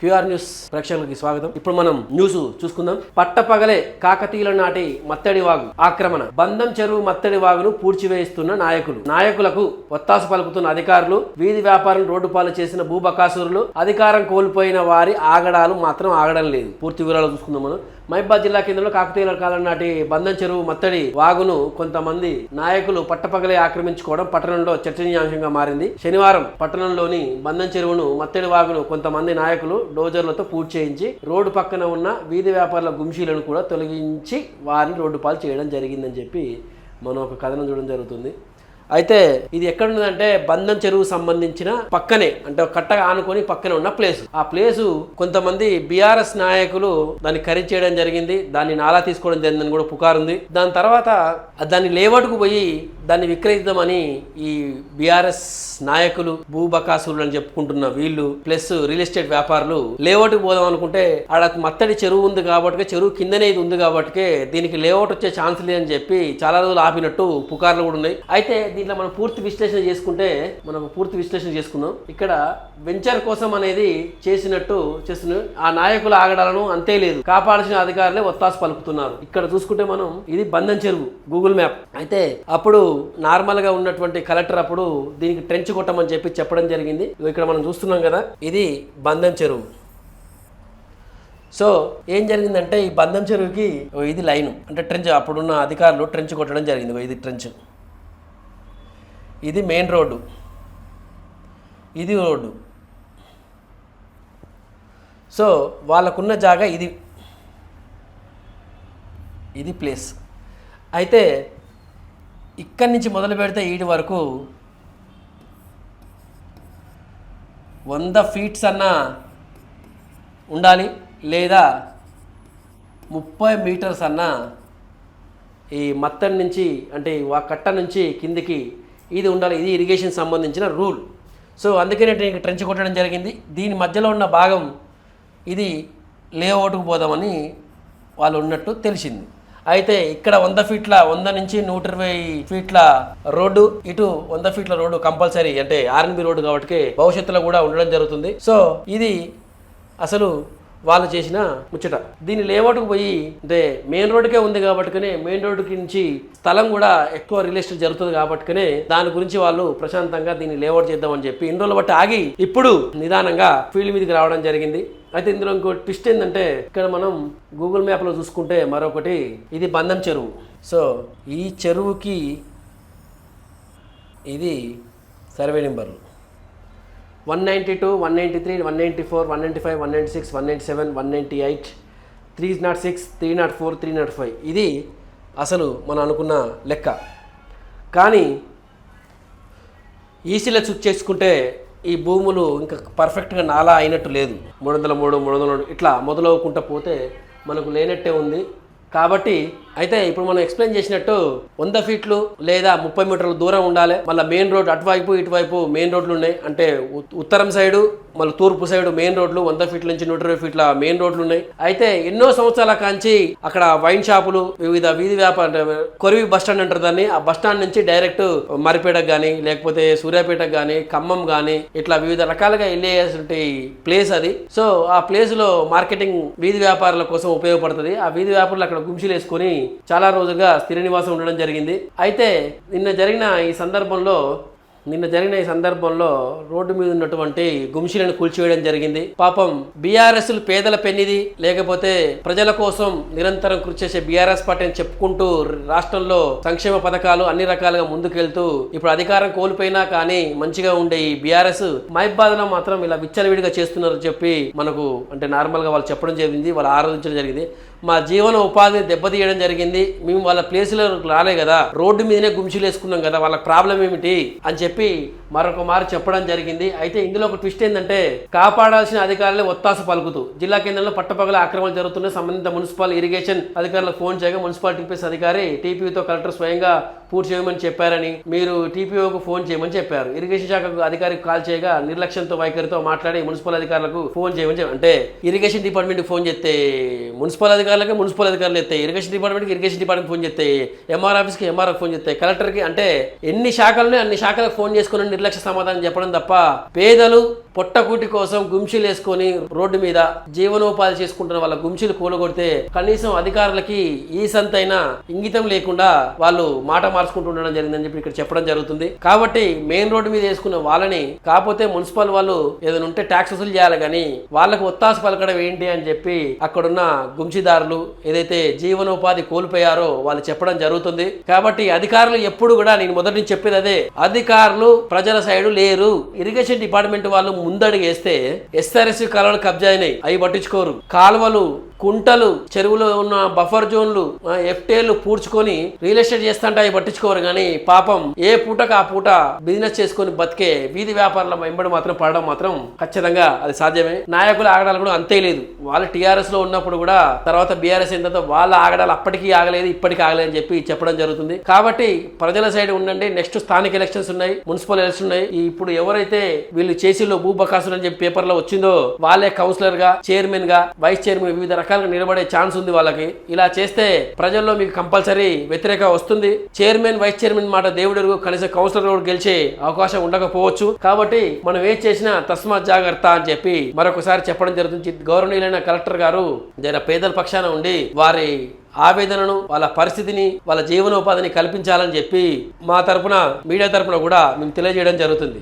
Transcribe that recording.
QR news ప్రేక్షకులకి స్వాగతం. ఇప్పుడు మనం న్యూస్ చూసుకుందాం. పట్టపగలే కాకతీయుల నాటి మత్తడి వాగు. ఆక్రమణ. బంధం చెరువు మత్తడి వాగును పూడ్చివేయిస్తున్న నాయకులు. నాయకులకు ఒత్తాసు పలుకుతున్న అధికారులు వీధి వ్యాపారం రోడ్డు పాలు చేసిన భూబకాసురులు అధికారం కోల్పోయిన వారి ఆగడాలు మాత్రం ఆగడం లేదు. పూర్తి వివరాలు చూసుకుందాం మనం. మహిబాద్ జిల్లా కేంద్రంలో కాకతీయుల కాలం నాటి బంధం చెరువు మత్తడి వాగును కొంతమంది నాయకులు పట్టపగలే ఆక్రమించుకోవడం పట్టణంలో చర్చనీయాంశంగా మారింది. శనివారం పట్టణంలోని బంధం చెరువును మత్తడి వాగును కొంతమంది నాయకులు డోజర్లతో పూర్తి చేయించి రోడ్డు పక్కన ఉన్న వీధి వ్యాపారుల గుంషీలను కూడా తొలగించి వారిని రోడ్డు పాలు చేయడం జరిగిందని చెప్పి మనం ఒక కథనం చూడడం జరుగుతుంది. అయితే ఇది ఎక్కడ బంధం చెరువు సంబంధించిన పక్కనే అంటే కట్టగా కట్ట ఆనుకొని పక్కనే ఉన్న ప్లేస్. ఆ ప్లేసు కొంతమంది బీఆర్ఎస్ నాయకులు దాన్ని ఖరీదు చేయడం జరిగింది దాన్ని నాలా తీసుకోవడం జరిగిందని కూడా పుకారు ఉంది దాని తర్వాత దాన్ని లేవటుకు పోయి దాన్ని విక్రయిద్దామని ఈ బీఆర్ఎస్ నాయకులు భూబకాసులు అని చెప్పుకుంటున్న వీళ్ళు ప్లస్ రియల్ ఎస్టేట్ వ్యాపారులు లేఅవుట్కి పోదాం అనుకుంటే ఆడ మత్తడి చెరువు ఉంది కాబట్టి చెరువు కిందనే ఇది ఉంది కాబట్టి దీనికి లేఅవుట్ వచ్చే ఛాన్స్ లేదని చెప్పి చాలా రోజులు ఆపినట్టు పుకార్లు కూడా ఉన్నాయి. అయితే దీంట్లో మనం పూర్తి విశ్లేషణ చేసుకుంటే మనం పూర్తి విశ్లేషణ చేసుకుందాం. ఇక్కడ వెంచర్ కోసం అనేది చేసినట్టు చేస్తున్న ఆ నాయకుల ఆగడాలను అంతే లేదు. కాపాడాల్సిన అధికారులే ఒత్తాసు పలుకుతున్నారు. ఇక్కడ చూసుకుంటే మనం ఇది బంధం చెరువు గూగుల్ మ్యాప్ అయితే అప్పుడు నార్మల్గా ఉన్నటువంటి కలెక్టర్ అప్పుడు దీనికి ట్రెంచ్ కొట్టమని చెప్పి చెప్పడం జరిగింది. ఇక్కడ మనం చూస్తున్నాం కదా ఇది బంధం చెరువు. సో ఏం జరిగిందంటే ఈ బంధం చెరువుకి ఓ ఇది లైన్. అంటే ట్రెంచ్ అప్పుడున్న అధికారులు ట్రెంచ్ కొట్టడం జరిగింది. ఓ ఇది ట్రెంచ్ ఇది మెయిన్ రోడ్డు. ఇది రోడ్డు. సో వాళ్ళకున్న జాగా ఇది. ఇది ప్లేస్. అయితే ఇక్కడి నుంచి మొదలు పెడితే ఈడి వరకు వంద ఫీట్స్ అన్నా ఉండాలి లేదా ముప్పై మీటర్స్ అన్నా ఈ మత్తడి నుంచి అంటే ఆ కట్ట నుంచి కిందికి ఇది ఉండాలి ఇది ఇరిగేషన్ సంబంధించిన రూల్. సో అందుకనే నేను ట్రెంచ్ కొట్టడం జరిగింది. దీని మధ్యలో ఉన్న భాగం ఇది లేఅవుట్కు పోదామని వాళ్ళు ఉన్నట్టు తెలిసింది. అయితే ఇక్కడ వంద ఫీట్ల వంద నుంచి నూట ఇరవై ఫీట్ల రోడ్డు ఇటు వంద ఫీట్ల రోడ్డు కంపల్సరీ అంటే ఆర్ఎన్బి రోడ్డు కాబట్టి భవిష్యత్తులో కూడా ఉండడం జరుగుతుంది. సో ఇది అసలు వాళ్ళు చేసిన ముచ్చట. దీని లేఅవుట్కి పోయి అంటే మెయిన్ రోడ్డుకే ఉంది కాబట్టుకనే మెయిన్ రోడ్డుకి నుంచి స్థలం కూడా ఎక్కువ రియల్ ఎస్టేట్ జరుగుతుంది కాబట్టుకనే దాని గురించి వాళ్ళు ప్రశాంతంగా దీన్ని లేఅవుట్ చేద్దామని చెప్పి ఇన్ని రోజులు బట్టి ఆగి ఇప్పుడు నిదానంగా ఫీల్డ్ మీదకి రావడం జరిగింది. అయితే ఇందులో ఇంకో ట్విస్ట్ ఏంటంటే ఇక్కడ మనం గూగుల్ మ్యాప్లో చూసుకుంటే మరొకటి ఇది బంధం చెరువు. సో ఈ చెరువుకి ఇది సర్వే నెంబర్లు one ninety two one ninety three one ninety four one ninety five one ninety six one ninety seven one ninety eight three nought six three nought four three nought five ఇది అసలు మనం అనుకున్న లెక్క. కానీ ఈసీలో చుక్ చేసుకుంటే ఈ భూములు ఇంకా పర్ఫెక్ట్గా నాలా అయినట్టు లేదు. మూడు వందల మూడు మూడు వందల మూడు ఇట్లా మొదలవుకుంటా పోతే మనకు లేనట్టే ఉంది. కాబట్టి అయితే ఇప్పుడు మనం ఎక్స్ప్లెయిన్ చేసినట్టు వంద ఫీట్లు లేదా ముప్పై మీటర్ల దూరం ఉండాలి. మళ్ళీ మెయిన్ రోడ్ అటువైపు ఇటువైపు మెయిన్ రోడ్లు ఉన్నాయి. అంటే ఉత్తరం సైడు మళ్ళీ తూర్పు సైడు మెయిన్ రోడ్లు వంద ఫీట్ల నుంచి నూట ఇరవై ఫీట్ల మెయిన్ రోడ్లు ఉన్నాయి. అయితే ఎన్నో సంవత్సరాల కాంచి అక్కడ వైన్ షాపులు వివిధ వీధి వ్యాపార కొరివి బస్ స్టాండ్ అంటారు దాన్ని. ఆ బస్ స్టాండ్ నుంచి డైరెక్ట్ మరిపేటకు కానీ లేకపోతే సూర్యాపేటకు కానీ ఖమ్మం కానీ ఇట్లా వివిధ రకాలుగా వెళ్ళేటువంటి ప్లేస్ అది. సో ఆ ప్లేస్లో మార్కెటింగ్ వీధి వ్యాపారుల కోసం ఉపయోగపడుతుంది. ఆ వీధి వ్యాపారులు అక్కడ అక్కడ వేసుకొని చాలా రోజులుగా స్థిర నివాసం ఉండడం జరిగింది. అయితే నిన్న జరిగిన ఈ సందర్భంలో నిన్న జరిగిన ఈ సందర్భంలో రోడ్డు మీద ఉన్నటువంటి గుంషీలను కూల్చివేయడం జరిగింది. పాపం బీఆర్ఎస్ పేదల పెన్నిది. లేకపోతే ప్రజల కోసం నిరంతరం కృషి చేసే బీఆర్ఎస్ పార్టీ అని చెప్పుకుంటూ రాష్ట్రంలో సంక్షేమ పథకాలు అన్ని రకాలుగా ముందుకెళ్తూ ఇప్పుడు అధికారం కోల్పోయినా కానీ మంచిగా ఉండే ఈ బీఆర్ఎస్ మైబాధన మాత్రం ఇలా విచ్చలవిడిగా చేస్తున్నారని చెప్పి మనకు అంటే నార్మల్గా వాళ్ళు చెప్పడం జరిగింది. వాళ్ళు ఆరోధించడం జరిగింది. మా జీవన ఉపాధిని దెబ్బతీయడం జరిగింది. మేము వాళ్ళ ప్లేసులో రాలే కదా. రోడ్డు మీదనే గుంజీలు వేసుకున్నాం కదా. వాళ్ళ ప్రాబ్లం ఏమిటి అని చెప్పి మరొక మారు చెప్పడం జరిగింది. అయితే ఇందులో ఒక ట్విస్ట్ ఏంటంటే కాపాడాల్సిన అధికారులే ఒత్తాస పలుకుతూ జిల్లా కేంద్రంలో పట్టపగల ఆక్రమణలు జరుగుతున్న సంబంధిత మున్సిపల్ ఇరిగేషన్ అధికారులకు ఫోన్ చేయగా మున్సిపల్ టీపీఎస్ అధికారి టీపీతో కలెక్టర్ స్వయంగా పూర్తి చేయమని చెప్పారని మీరు టీపీఓకు ఫోన్ చేయమని చెప్పారు. ఇరిగేషన్ శాఖకు అధికారికి కాల్ చేయగా నిర్లక్ష్యంతో వైఖరితో మాట్లాడి మున్సిపల్ అధికారులకు ఫోన్ చేయమని అంటే ఇరిగేషన్ డిపార్ట్మెంట్ ఫోన్ చేస్తే మున్సిపల్ అధికారులకి మున్సిపల్ అధికారులు ఎత్తాయి. ఇరిగేషన్ డిపార్ట్మెంట్కి ఇరిగేషన్ డిపార్ట్మెంట్ ఫోన్ చేస్తాయి ఎంఆర్ ఆఫీస్కి ఎంఆర్ఎఫ్ ఫోన్ చేస్తాయి కలెక్టర్కి అంటే ఎన్ని శాఖలని అన్ని శాఖలకు ఫోన్ ఫోన్ చేసుకుని నిర్లక్ష్య సమాధానం చెప్పడం తప్ప పేదలు పొట్టకూటి కోసం గుంషీలు వేసుకొని రోడ్డు మీద జీవనోపాధి చేసుకుంటున్న వాళ్ళ గుంషీలు కూలగొడితే కనీసం అధికారులకి ఈ సంతైనా ఇంగితం లేకుండా వాళ్ళు మాట మార్చుకుంటూ ఉండడం జరిగిందని చెప్పి ఇక్కడ చెప్పడం జరుగుతుంది. కాబట్టి మెయిన్ రోడ్డు మీద వేసుకున్న వాళ్ళని కాకపోతే మున్సిపల్ వాళ్ళు ఏదైనా ఉంటే ట్యాక్స్ వసూలు చేయాలి కానీ వాళ్ళకు ఒత్తాసు పలకడం ఏంటి అని చెప్పి అక్కడున్న గుంషిదారులు ఏదైతే జీవనోపాధి కోల్పోయారో వాళ్ళు చెప్పడం జరుగుతుంది. కాబట్టి అధికారులు ఎప్పుడు కూడా నేను మొదటి నుంచి చెప్పేది అదే. అధికారులు ప్రజల సైడు లేరు. ఇరిగేషన్ డిపార్ట్మెంట్ వాళ్ళు ముందడుగేస్తే ఎస్ఆర్ఎస్ కాలువలు కబ్జా అయినాయి. అవి పట్టించుకోరు. కాలువలు కుంటలు చెరువులో ఉన్న బఫర్ జోన్లు ఎఫ్టేలు పూడ్చుకొని రియల్ ఎస్టేట్ చేస్తుంటే అవి పట్టించుకోరు కానీ పాపం ఏ పూటకు ఆ పూట బిజినెస్ చేసుకొని బతికే వీధి వ్యాపారుల వెంబడి మాత్రం పడడం మాత్రం ఖచ్చితంగా అది సాధ్యమే. నాయకులు ఆగడాలు కూడా అంతే లేదు. వాళ్ళు టీఆర్ఎస్లో ఉన్నప్పుడు కూడా తర్వాత బీఆర్ఎస్ అయిన తర్వాత వాళ్ళ ఆగడాలు అప్పటికీ ఆగలేదు ఇప్పటికీ ఆగలేదు అని చెప్పి చెప్పడం జరుగుతుంది. కాబట్టి ప్రజల సైడ్ ఉండండి. నెక్స్ట్ స్థానిక ఎలక్షన్స్ ఉన్నాయి. మున్సిపల్ ఎలక్షన్ ఉన్నాయి. ఇప్పుడు ఎవరైతే వీళ్ళు చేసిలో భూ బకాసులు అని చెప్పి పేపర్లో వచ్చిందో వాళ్ళే కౌన్సిలర్గా చైర్మన్గా వైస్ చైర్మన్ వివిధ రకాలుగా నిలబడే ఛాన్స్ ఉంది వాళ్ళకి. ఇలా చేస్తే ప్రజల్లో మీకు కంపల్సరీ వ్యతిరేక వస్తుంది. చైర్మన్ వైస్ చైర్మన్ మాట దేవుడు కనీసం కౌన్సిలర్ కూడా గెలిచే అవకాశం ఉండకపోవచ్చు. కాబట్టి మనం ఏం చేసినా తస్మాత్ జాగ్రత్త అని చెప్పి మరొకసారి చెప్పడం జరుగుతుంది. గౌరవనీయులైన కలెక్టర్ గారు జర పేదల పక్షాన ఉండి వారి ఆవేదనను వాళ్ళ పరిస్థితిని వాళ్ళ జీవనోపాధిని కల్పించాలని చెప్పి మా తరపున మీడియా తరపున కూడా మేము తెలియజేయడం జరుగుతుంది.